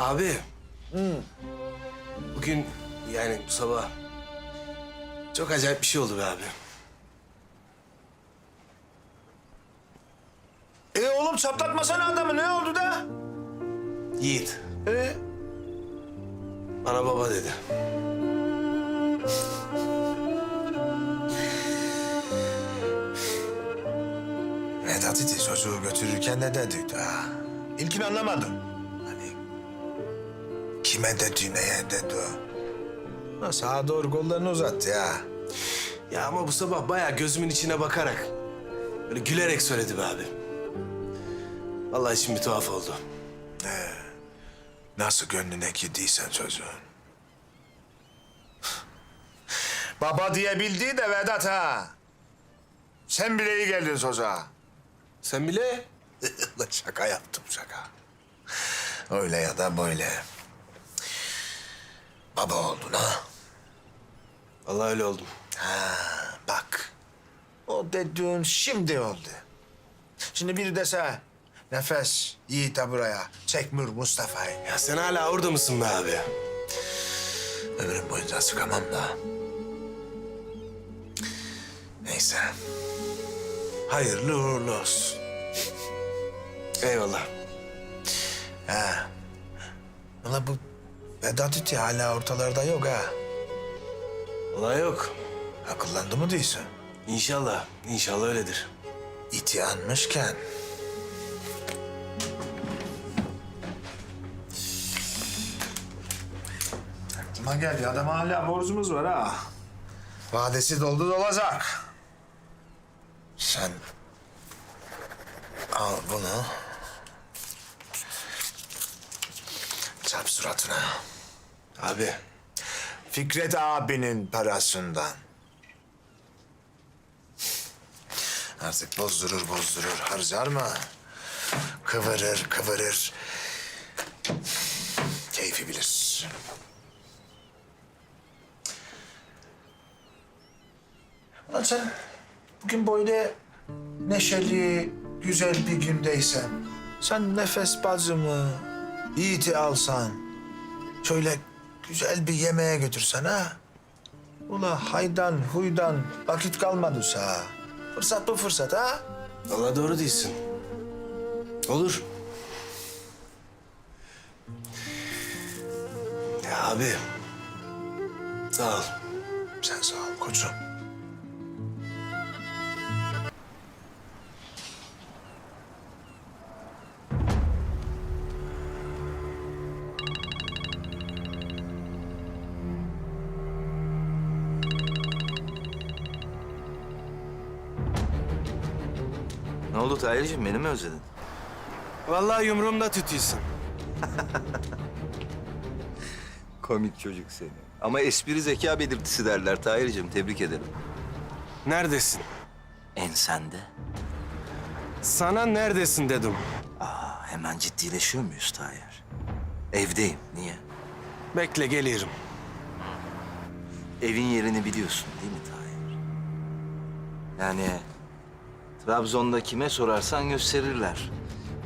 Abi. Bugün yani bu sabah çok acayip bir şey oldu be abi. E oğlum çatlatmasana adamı ne oldu da? Yiğit E, bana baba dedi. Vedat iti çocuğu götürürken ne dediydi ha? İlkini anlamadım. Hani kime dedi o? Ha, Sağa doğru kollarını uzattı ya. Ya ama bu sabah bayağı gözümün içine bakarak böyle gülerek söyledi be abi. Vallahi içim bir tuhaf oldu. Nasıl gönlüne girdiysen çocuğun. Baba diye bildiği de Vedat ha. Sen bile iyi geldin çocuğa. Sen bile şaka yaptım şaka. Öyle ya da böyle. Baba oldun ha. vallahi öyle oldum. Ha bak. O dediğin şimdi oldu. Şimdi biri dese nefes Yiğit ha buraya. Çekmür Mustafa'yı. Ya sen hala orada mısın be abi? Ömrüm boyunca sıkamam da. Neyse. Hayırlı uğurlu olsun. Eyvallah. Ha. Ulan bu Vedat iti hala ortalarda yok ha. Vallahi yok. Akıllandı mı değilsin? İnşallah, inşallah öyledir. İti anmışken. Aklıma geldi. Adam hala borcumuz var ha. Vadesi doldu dolacak. Sen al bunu. Çarp suratına. Abi, Fikret abinin parasından. Artık bozdurur bozdurur harcar mı? Kıvırır kıvırır. Keyfi bilir. Lan sen bugün böyle neşeli, güzel bir gündeysen... ...sen nefes bazımı, Yiğit'i alsan... ...şöyle güzel bir yemeğe götürsen ha... Ula haydan huydan vakit kalmadı ha. Fırsat bu fırsat ha. vallahi doğru değilsin. Olur. Ya abi, sağ ol. Sen sağ ol koçum. Ne oldu Tahir'cim beni mi özledin? Vallahi yumruğumda tütüyorsun. Komik çocuk seni. Ama espri zeka belirtisi derler Tahir'cim tebrik ederim. Neredesin? Ensende. Sana neredesin dedim. Aa, hemen ciddileşiyor muyuz Tahir? Evdeyim. Niye? Bekle geliyorum. Evin yerini biliyorsun değil mi Tahir? Yani Trabzon'da kime sorarsan gösterirler.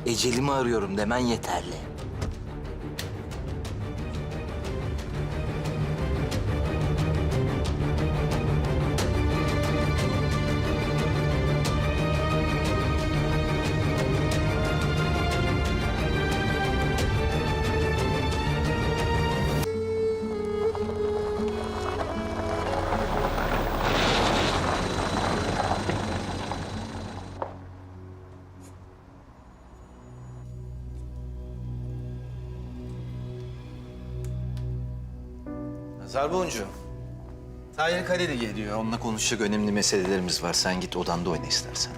Ecelimi arıyorum demen yeterli. Nazar boncuğum. Tahir Kaleli geliyor. Onunla konuşacak önemli meselelerimiz var. Sen git odanda oyna istersen.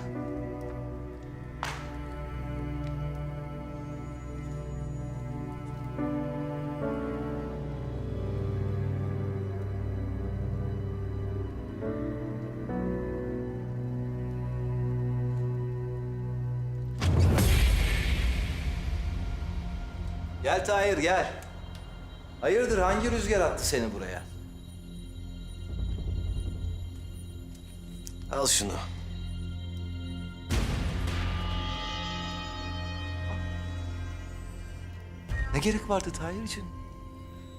Gel Tahir gel. Hayırdır hangi rüzgar attı seni buraya? Al şunu. Ne gerek vardı Tahir'cim?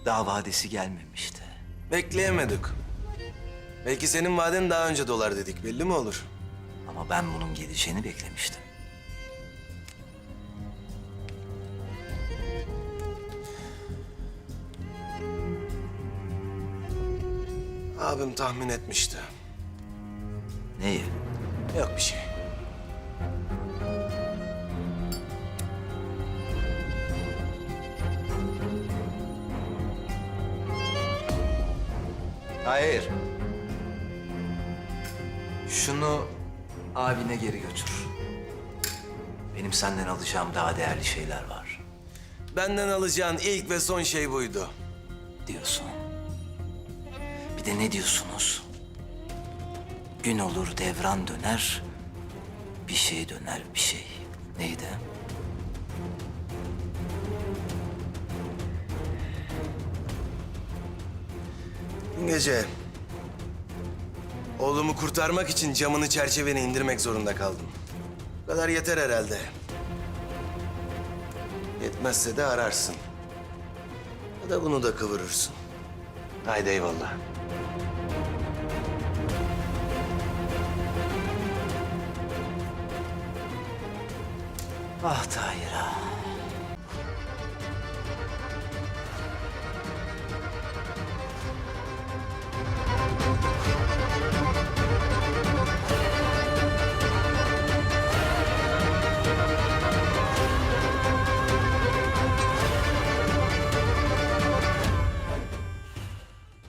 Daha vadesi gelmemişti. Bekleyemedik. Belki senin vaden daha önce dolar dedik belli mi olur? Ama ben bunun geleceğini beklemiştim. Abim tahmin etmişti. Neyi? Yok bir şey. Hayır. Şunu abine geri götür. Benim senden alacağım daha değerli şeyler var Benden alacağın ilk ve son şey buydu. diyorsun. Bir de ne diyorsunuz? Gün olur devran döner, bir şey döner bir şey. Neydi? Dün gece oğlumu kurtarmak için camını çerçeveni indirmek zorunda kaldım. Bu kadar yeter herhalde. Yetmezse de ararsın. Ya da bunu da kıvırırsın. Haydi eyvallah. Ah Tahir ah.